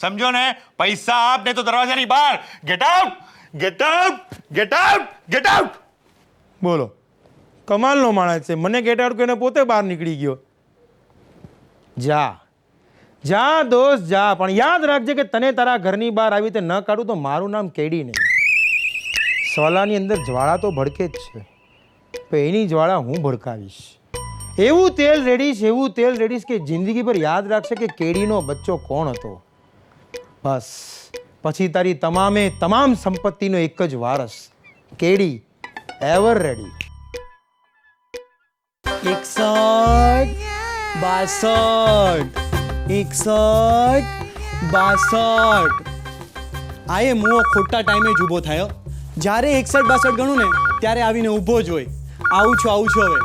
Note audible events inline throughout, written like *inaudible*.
સમજો ને? પૈસા આપ ને તો દરવાજાની બહાર. Get out get out get out get out બોલો. કમાલનો માણસ છે. મને ગેટ આઉટ કરીને પોતે બહાર નીકળી ગયો. જા. જા દોસ્ત, જા. પણ યાદ રાખજે કે તને તારા ઘરની બહાર આવી રીતે ન કાઢું તો મારું નામ કેડી નહીં. સોલાની અંદર જ્વાળા તો ભડકે જ છે. તો એની જ્વાળા હું ભડકાવીશ. એવું તેલ રેડીશ, એવું તેલ રેડીશ કે જિંદગી પર યાદ રાખશે કે કેડીનો બચ્ચો કોણ હતો? બસ. પછી તારી તમામે તમામ સંપત્તિનો એક જ વારસ. કેડી? એવર રેડી એકસઠ, બાસઠ એકસઠ, બાસઠ. આ એ મુઓ ખોટા ટાઈમે જ ઊભો થયો જ્યારે એકસઠ, બાસઠ ગણું ને, ત્યારે આવીને ઊભો જ હોય. આવું છું આવું છું હવે.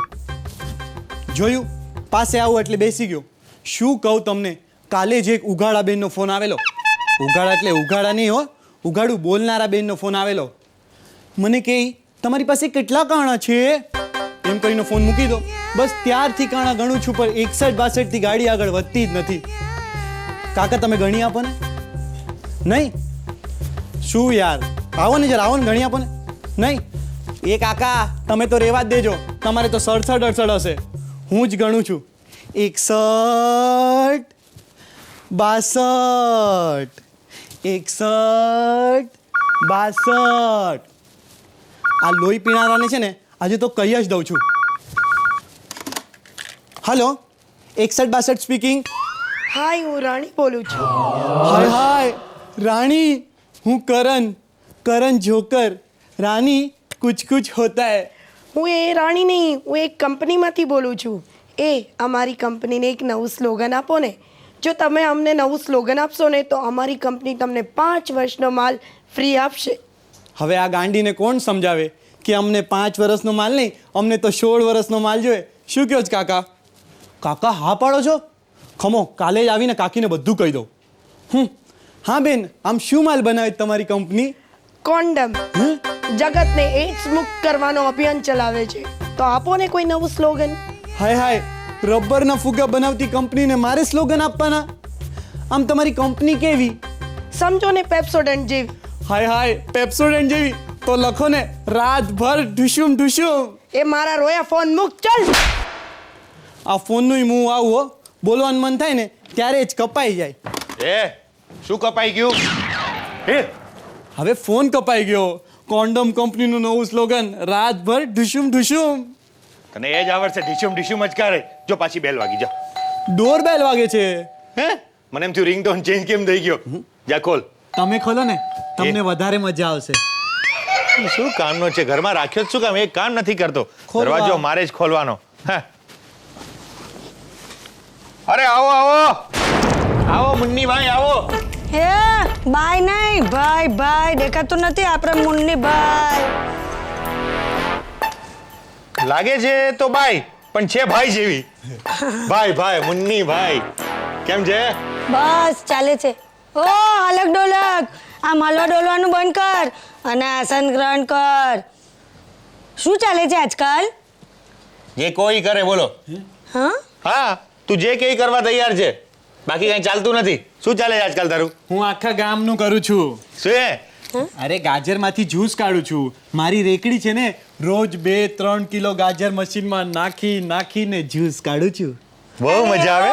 જોયું? પાસે આવું એટલે બેસી ગયો. શું કહું તમને? કાલે જ એક ઉઘાડા બેનનો ફોન આવેલો. ઉઘાડા એટલે ઉઘાડા નહીં હો. ઉઘાડું બોલનારા બેનનો ફોન આવેલો. મને કહે તમારી પાસે કેટલા કાણા છે? એમ કરીને ફોન મૂકી દો. બસ ત્યારથી કાણા ગણું છું, પણ એકસઠ બાસઠથી ગાડી આગળ વધતી જ નથી. કાકા, તમે ગણી આપો ને. નહીં. શું યાર? આવો ને જરા, આવો ને ગણી આપો ને. નહીં. એ કાકા, તમે તો રેવા જ દેજો. તમારે તો સડસઠ અડસઠ હશે. હું જ ગણું છું. એકસઠ બાસઠ. એકસઠ બાસઠ. આ લોહી પીણારાને છે ને આજે તો કહી જ દઉં છું. હલો એકસઠ બાસઠ સ્પીકિંગ હાય હું રાણી બોલું છું. હાય હાય. રાણી હું કરણ કરણ જોકર. રાની કુછ કુછ હોતા હે. હું એ રાણી નહીં હું એક કંપનીમાંથી બોલું છું. એ અમારી કંપનીને એક નવું સ્લોગન આપો ને. જો તમે અમને નવું સ્લોગન આપશો ને તો અમારી કંપની તમને પાંચ વર્ષનો માલ ફ્રી આપશે. હવે આ ગાંડીને કોણ સમજાવે કે અમને પાંચ વર્ષનો માલ નહીં અમને તો સોળ વર્ષનો માલ જોઈએ? શું કહો છો કાકા? કાકા હા પાડો છો? ખમો કાલે જ આવીને કાકીને બધું કહી દઉં. હમ હા બેન આમ શું માલ બનાવે તમારી કંપની? કોન્ડમ? જગતને એડ્સ મુક્ત કરવાનો અભિયાન ચલાવે છે. તો આપો ને કોઈ નવું સ્લોગન. હાય હાય. રબરના ફુગ્ગા બનાવતી કંપનીને મારે સ્લોગન આપવાના? આમ તમારી કંપની કેવી? સમજો ને પેપ્સોડન્ટ જેવી. હાય હાય પેપ્સોડન્ટ જેવી. તો લખો ને રાતભર ઢુસુમ ઢુસુમ. એ મારા રોયા ફોન મૂક ચાલ. આ ફોનનું મું આવું હો. બોલવાનું મન થાય ને ત્યારે જ કપાઈ જાય. એ શું કપાઈ ગયું? હે? હવે ફોન કપાઈ ગયો. કોન્ડમ કંપનીનું નવું સ્લોગન રાતભર ઢુસુમ ઢુશુમ તને એ જ આવડશે ઢીશુમ ઢીશુમ જ કરે. જો પાછી બેલ વાગી જા. ડોર બેલ વાગે છે. હે? મને એમ થયું રિંગટોન ચેન્જ કેમ થઈ ગયો? જા ખોલ. તમે ખોલો ને તમને વધારે મજા આવશે. શું કામનો છે? ઘરમાં રાખ્યો જ શું કામ? એક કામ નથી કરતો. દરવાજો મારે જ ખોલવાનો. હા. અરે આવો આવો. આવો મુન્ની ભાઈ આવો. હે ભાઈ નહીં ભાઈ ભાઈ. દેખાતું નથી આપણે મુન્ની ભાઈ. લાગે છે તો ભાઈ પણ છે ભાઈ જેવી. ભાઈ ભાઈ મુન્ની ભાઈ. કેમ છે? બસ ચાલે છે. ઓ અલગ ડોલક. આ હલવા ડોલવાનું બંધ કર અને આસન ગ્રહણ કર. શું ચાલે છે આજકાલ? જે કોઈ કરે બોલો. હા? હા તું જે કઈ કરવા તૈયાર છે. બાકી કઈ ચાલતું નથી. શું ચાલે છે આજકાલ તારું? હું આખા ગામનું કરું છું. શું અરે ગાજરમાંથી જ્યુસ કાઢું છું. મારી રેકડી છે ને રોજ બે ત્રણ કિલો ગાજર મશીનમાં નાખી નાખીને જ્યુસ કાઢું છું. બહુ મજા આવે?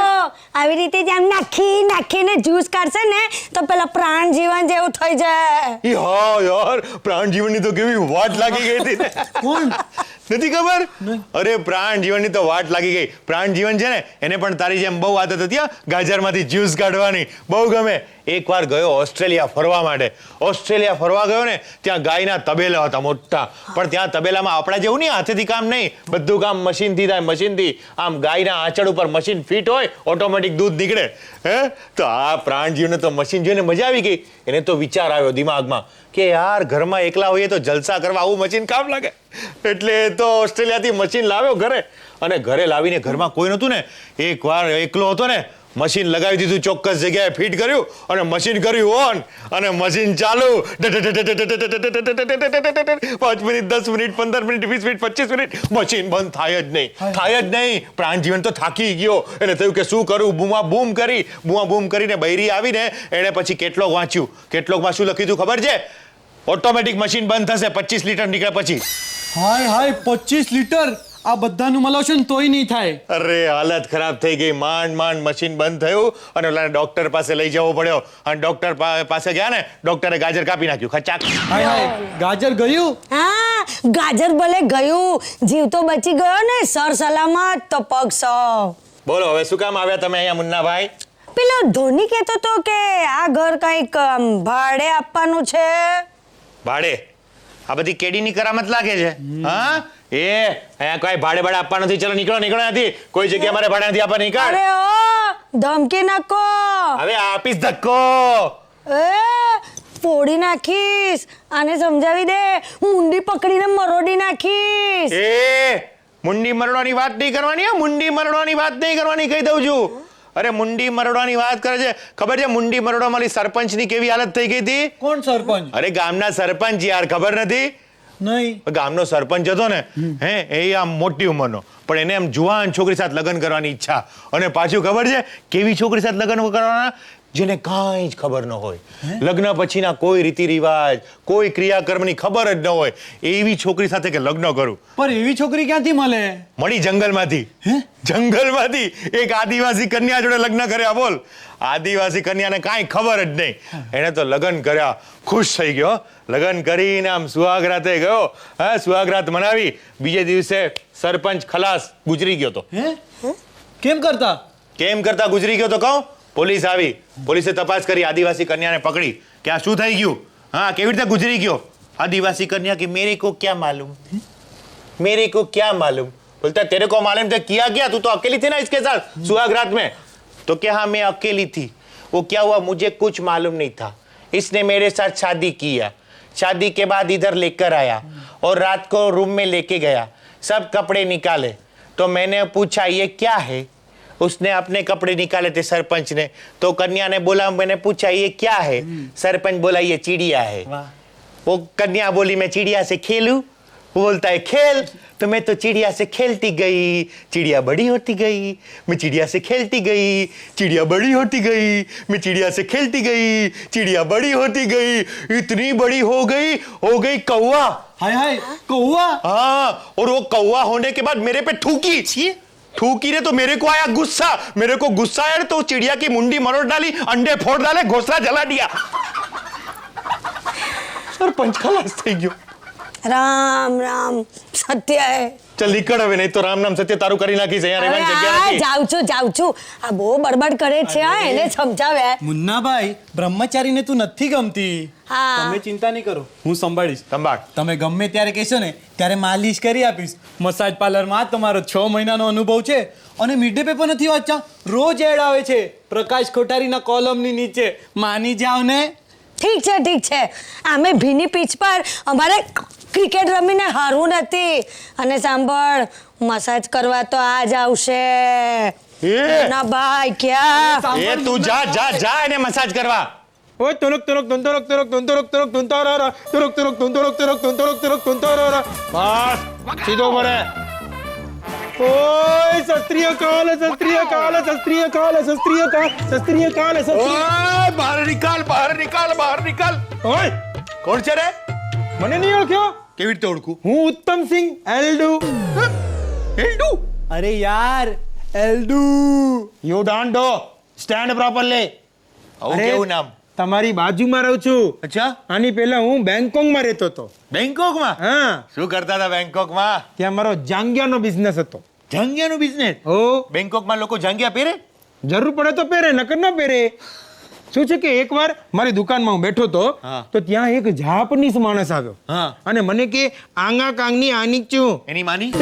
આવી રીતે જેમ નાખી નાખીને જ્યુસ કાઢશે ને તો પેલા પ્રાણ જીવન જેવું થઈ જાય. ઈ હા યાર પ્રાણ જીવનની તો કેવી વાત લાગી ગઈ હતી કોણ? નથી ખબર? અરે પ્રાણ જીવનની તો વાટ લાગી ગઈ. પ્રાણ જીવન છે ને એને પણ તારી જેમ બહુ આદત હતી ગાજરમાંથી જ્યુસ કાઢવાની. બહુ ગમે. એકવાર ગયો ઓસ્ટ્રેલિયા ફરવા માટે. ઓસ્ટ્રેલિયા ફરવા ગયો ને ત્યાં ગાયના તબેલા હતા મોટા. પણ ત્યાં તબેલામાં આપણા જેવું નહીં હાથેથી કામ નહીં. બધું કામ મશીનથી થાય મશીનથી. આમ ગાયના આંચળ ઉપર મશીન ફિટ હોય ઓટોમેટિક દૂધ નીકળે. હે? તો આ પ્રાણ જીવને તો મશીન જોઈને મજા આવી ગઈ. એને તો વિચાર આવ્યો દિમાગમાં. કે યાર ઘરમાં એકલા હોઈએ તો જલસા કરવા આવું મશીન કામ લાગે? એટલે તો ઓસ્ટ્રેલિયાથી મશીન લાવ્યો ઘરે. અને ઘરે લાવીને ઘરમાં કોઈ નહોતું ને. એકવાર એકલો હતો ને મશીન લગાવી દીધું ચોક્કસ જગ્યાએ ફિટ કર્યું અને મશીન કર્યું ઓન અને મશીન ચાલુ. પાંચ મિનિટ દસ મિનિટ પંદર મિનિટ વીસ મિનિટ પચીસ મિનિટ મશીન બંધ થાય જ નહીં. થાય જ નહીં. પ્રાણ જીવન તો થાકી ગયો. એને થયું કે શું કરું? બૂમા બૂમ કરી બૂમા બૂમ કરીને બૈરી આવીને એણે પછી કેટલોક વાંચ્યું. કેટલોકમાં શું લખ્યું હતું ખબર છે? ઓટોમેટિક મશીન બંધ થશે પચીસ લીટર નીકળે પછી. હાય હાય પચીસ લીટર? આ બધાનું મળવશો ને તોય નહીં થાય. અરે હાલત ખરાબ થઈ ગઈ. માંડ માંડ મશીન બંધ થયું અને ઓલા ડોક્ટર પાસે લઈ જવો પડ્યો. અને ડોક્ટર પાસે ગયા ને ડોક્ટરે ગાજર કાપી નાખ્યું. ખચાક. હાય હાય. ગાજર ગયું? હા ગાજર ભલે ગયું જીવ તો બચી ગયો ને સર સલામત તો પગ સો બોલો હવે શું કામ આવ્યા તમે અહીંયા મુન્નાભાઈ? પેલો ધોની કહેતો તો કે આ ઘર કંઈક ભાડે આપવાનું છે. ભાડે? આ બધી કેડીની કરામત લાગે છે? હા? એ અહીંયા કોઈ ભાડે ભાડે આપવા નથી. ચલો નીકળો નીકળો નથી કોઈ જગ્યા મારે ભાડે નથી આપવા નીકળ. અરે ઓ ધમકી નાખો. હવે આપીશ ધક્કો. એ ફોડી નાખીશ. આને સમજાવી દે. મુંડી પકડીને મરોડી નાખીશ. એ મુંડી મરડવાની વાત નહીં કરવાની હો, મુંડી મરડવાની વાત નહીં કરવાની કહી દઉં છું. અરે મુંડી મરડવાની વાત કરે છે. ખબર છે મુંડી મરડવા મારી સરપંચની કેવી હાલત થઈ ગઈ હતી? કોણ સરપંચ? અરે ગામના સરપંચ યાર ખબર નથી? નહીં. ગામનો સરપંચ હતો ને હે એ આમ મોટી ઉંમરનો. પણ એને આમ જુવાન છોકરી સાથે લગ્ન કરવાની ઈચ્છા. અને પાછું ખબર છે કેવી છોકરી સાથે લગ્ન કરવાના? જેને કાંઈ જ ખબર ન હોય. લગ્ન પછીના કોઈ રીતિ રિવાજ કોઈ ક્રિયાકર્મની ખબર જ ન હોય. એવી છોકરી સાથે કે લગ્ન કરું? પણ એવી છોકરી ક્યાંથી મળે? મળી જંગલમાંથી. જંગલમાંથી. એક આદિવાસી કન્યા જોડે લગ્ન કર્યા બોલ. આદિવાસી કન્યાને કાંઈ ખબર જ નહીં. એણે તો લગ્ન કર્યા. ખુશ થઈ ગયો. લગ્ન કરીને આમ સુહાગરાતે ગયો. હા સુહાગરાત મનાવી. બીજે દિવસે સરપંચ ખલાસ ગુજરી ગયો તો. કેમ કરતા? કેમ કરતા ગુજરી ગયો તો કહું? પોલીસ આવી પોલીસે તપાસ કરી આદિવાસી કન્યાને પકડી કે આ શું થઈ ગયું હા કેવી રીતે ગુજરી ગયો આદિવાસી કન્યા કે મેરે કો ક્યાં માલુમ मेरे को क्या मालूम बोलता तेरे को मालूम था किया क्या तू तो अकेली थी ना इसके साथ सुहागरात में तो क्या हाँ मैं अकेली थी वो क्या हुआ मुझे कुछ मालूम नहीं था इसने मेरे साथ शादी किया शादी के बाद इधर लेकर आया और रात को रूम में लेके गया सब कपड़े निकाले तो मैंने पूछा ये क्या है उसने अपने कपड़े निकाले थे सरपंच ने। तो कन्या ने बोला मैंने पूछा ये क्या है? सरपंच बोला ये चिड़िया है। वो कन्या बोली मैं चिड़िया से खेलू? वो बोलता है खेल। तो मैं तो चिड़िया से खेलती गई चिड़िया बड़ी होती गई। मैं चिड़िया से खेलती गई चिड़िया बड़ी होती गई। मैं चिड़िया से खेलती गई चिड़िया बड़ी होती गई। इतनी बड़ी हो गई हो गई कौआ हाय हाय कौआ हाँ और वो कौआ होने के बाद मेरे पे थूकी। ठूकी रे तो मेरे को आया गुस्सा मेरे को गुस्सा आया तो चिड़िया की मुंडी मरोड़ डाली अंडे फोड़ डाले घोसला जला दिया सरपंच खलास થઈ ગયો રામ રામ સત્ય હે ચલ નીકળ હવે નહીં તો રામ નામ સત્ય તારું કરી નાખીશ અહીંયા રહેવાની જગ્યા નથી. જાઉં છું જાઉં છું. આ બહુ બડબડ કરે છે હા એને સમજાવે. મુન્નાભાઈ બ્રહ્મચારીને તું નથી ગમતી. હા. તમે ચિંતા નહીં કરો હું સંભાળીશ. સંભાળ. તમે ગમે ત્યારે કહેશો ને ત્યારે માલિશ કરી આપીશ. મસાજ પાર્લરમાં તમારો છ મહિનાનો અનુભવ છે અને મિડે ડે પેપર નથી વાંચતા. રોજ એડ આવે છે. પ્રકાશ કોઠારીના કોલમની નીચે. માની જાવ ને ઠીક છે ઠીક છે અમે ભીની પીચ પર અમારે ક્રિકેટ રમીને હારવું નથી અને સાંભળ મસાજ કરવા તો આ જ આવશે ના ભાઈ ક્યાં એ તું જા જા જા એને મસાજ કરવા ઓય તુરક તુરક તુંતરક તુરક તુંતરક તુરક તુંતારા તુરક તુરક તુંતરક તુરક તુંતરક તુરક તુંતારા બસ સીધો ભરે ઓય શસ્ત્રીય કાલ શસ્ત્રીય કાલ શસ્ત્રીય કાલ શસ્ત્રીય કાલ શસ્ત્રીય કાલ શસ્ત્રીય ઓય બહાર નિકાલ બહાર નિકાલ બહાર નિકાલ ઓય કોણ છે રે મને નહીં ઓળખ્યો કેવી રીતે ઓળખું હું ઉત્તમ સિંહ એલ્ડુ હેલ્ડુ અરે યાર એલ્ડુ you don't do stand properly આવું કેવું નામ તમારી બાજુમાં રહું છું. અચ્છા. આની પહેલા હું બેંગકોકમાં રહેતો હતો. બેંગકોકમાં હા. શું કરતા હતા બેંગકોકમાં ત્યાં મારો જાંગિયાનો બિઝનેસ હતો. જાંગિયાનો બિઝનેસ ઓ બેંગકોકમાં લોકો જાંગિયા પહેરે? જરૂર પડે તો પહેરે નકર ન પહેરે. શું છે કે એકવાર મારી દુકાનમાં હું બેઠો તો તો ત્યાં એક જાપનીઝ માણસ આવ્યો. હા. અને મને કે આંગા કાંગની આની છું. એની માની?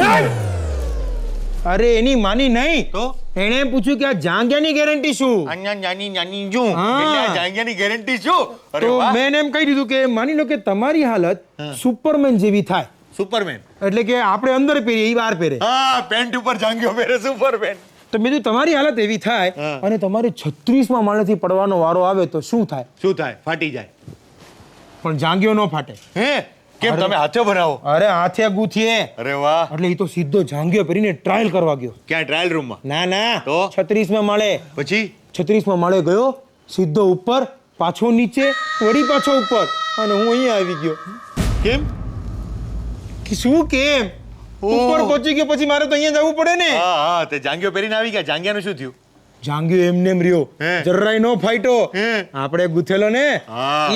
અરે એની માની નહીં. તો? એણે પૂછ્યું કે આ જાંગ્યાની ગેરંટી શું? અન્યા નાની નાની શું. એટલે આ જાંગિયાની ગેરંટી શું? અરે તો વાહ. મેં એને એમ કહી દીધું કે માની લો કે તમારી હાલત સુપરમેન જેવી થાય. સુપરમેન. એટલે કે આપણે અંદર પહેરીએ એ બહાર પહેરે. હા પેન્ટ ઉપર જાંગ્યો પહેરે સુપરમેન. તો બીજું તમારી હાલત એવી થાય અને તમારે છત્રીસમાં માળેથી પડવાનો વારો આવે તો શું થાય? શું થાય? ફાટી જાય. પણ જાંગ્યો ન ફાટે. હે? કેમ તમે હાથે બનાવો અરે હાથે ગૂંથીએ અરે વાહ. એટલે એ તો સીધો જાંગીઓ પહેરીને ટ્રાયલ કરવા ગયો. ક્યાં ટ્રાયલ રૂમમાં ના ના. તો? છત્રીસમાં માળે. પછી? છત્રીસમાં માળે ગયો સીધો ઉપર પાછો નીચે વળી પાછો ઉપર. અને હું અહીંયા આવી ગયો. કેમ? કે શું કેમ? ઉપર પહોંચી ગયો પછી મારે તો અહીંયા જવું પડે ને. હા હા તે જાંગીઓ પહેરીને આવી ગયા. જાંગિયાનું શું થયું? જાંગીઓ એમને એમ રહ્યો. જરાય નો ફાઈટો. આપણે ગુથેલો ને.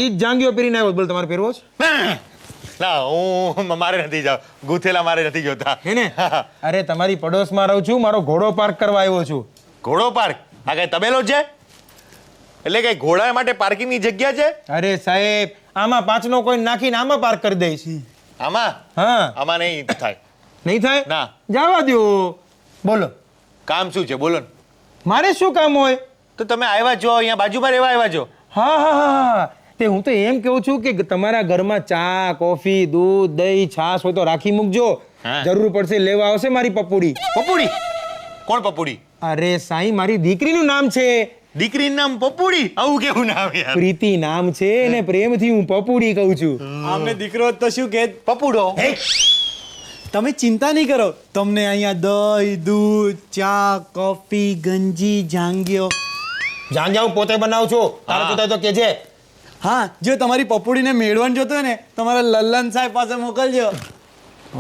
ઈ જ જાંગીઓ પહેરીને આવ્યો. બોલ તમારે પહેરવો છે? ના હું *laughs* મારે નથી જાવ. ગુથેલા મારે નથી જોતા. હે ને? *laughs* અરે તમારી પડોશમાં રહું છું મારો ઘોડો પાર્ક કરવા આવ્યો છું. ઘોડો પાર્ક? આ કઈ તબેલો છે? એટલે કઈ ઘોડા માટે પાર્કિંગની જગ્યા છે? અરે સાહેબ આમાં પાંચનો કોઈ નાખીને આમાં પાર્ક કરી દઈશ આમાં? હા. આમાં નહીં થાય. નહીં થાય? ના. જવા દો. બોલો. કામ શું છે? બોલો મારે શું કામ હોય? તો તમે આવ્યા છો અહીંયા બાજુમાં રહેવા આવ્યા છો હા હા હા હા. તે હું તો એમ કહું છું કે તમારા ઘરમાં ચા કોફી દૂધ દહીં છાશ હોય તો રાખી મૂકજો. જરૂર પડશે લેવા આવશે મારી પપુડી. પપુડી? કોણ પપુડી? અરે સાઈ મારી દીકરીનું નામ છે. દીકરીનું નામ પપુડી? આવું કેવું નામ યાર? પ્રીતિ નામ છે અને પ્રેમથી હું પપુડી કહું છું. આમને દીકરો તો શું કે? પપુડો? તમે ચિંતા નહીં કરો. તમને અહીંયા દહીં દૂધ ચા કોફી ગંજી જાંગીઓ જાણ હું પોતે બનાવું છું. તારા પોતા તો તો કેજે હા જો તમારી પપોડીને મેળવણ જોતો હોય ને તમારા લલ્લન સાહેબ પાસે મોકલજો.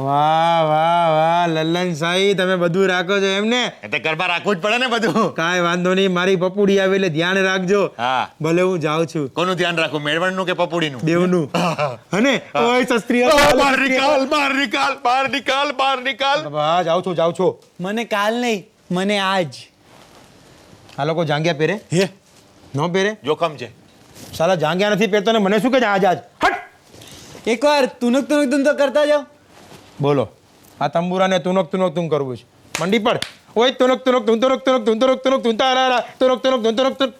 વાહ વાહ વાહ લલ્લન સાહેબ તમે બધું રાખો છો એમ ને એટલે ગરબા રાખવું જ પડે ને બધું. કાંઈ વાંધો નહીં મારી પપુડી આવે એટલે ધ્યાન રાખજો. હા. ભલે હું જાઉં છું. કોનું ધ્યાન રાખું મેળવણનું કે પપુડીનું? દેવનું. હને? ઓય સસ્ત્રી બહાર નિકાલ બહાર નિકાલ બહાર નિકાલ બહાર નિકાલ હા જાઉં છું જાઉં છું. મને કાલ નહીં મને આજ. આ લોકો જાંગ્યા પહેરે? હે? ન પહેરે? જોખમ છે. સાલા જાંગ્યા નથી પહેરતો ને મને શું કે આજ આજ? હટ! એકવાર તુનક તુનક તું તો કરતા જાઓ. બોલો. આ તંબુરાને તુનક તુનક તું કરવું છે. મંડી પર. ઓય તુનક તુનક તું તુનક તુનક તું તુનક તુનક તું તારા તુનક તુનક તું તુનક તુન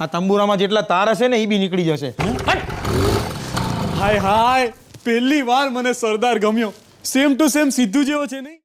આ તંબુરામાં જેટલા તાર હશે ને એ બી નીકળી જશે. હાય હાય. પહેલી વાર મને સરદાર ગમ્યો. સેમ ટુ સેમ સીધું જેવો છે નહીં?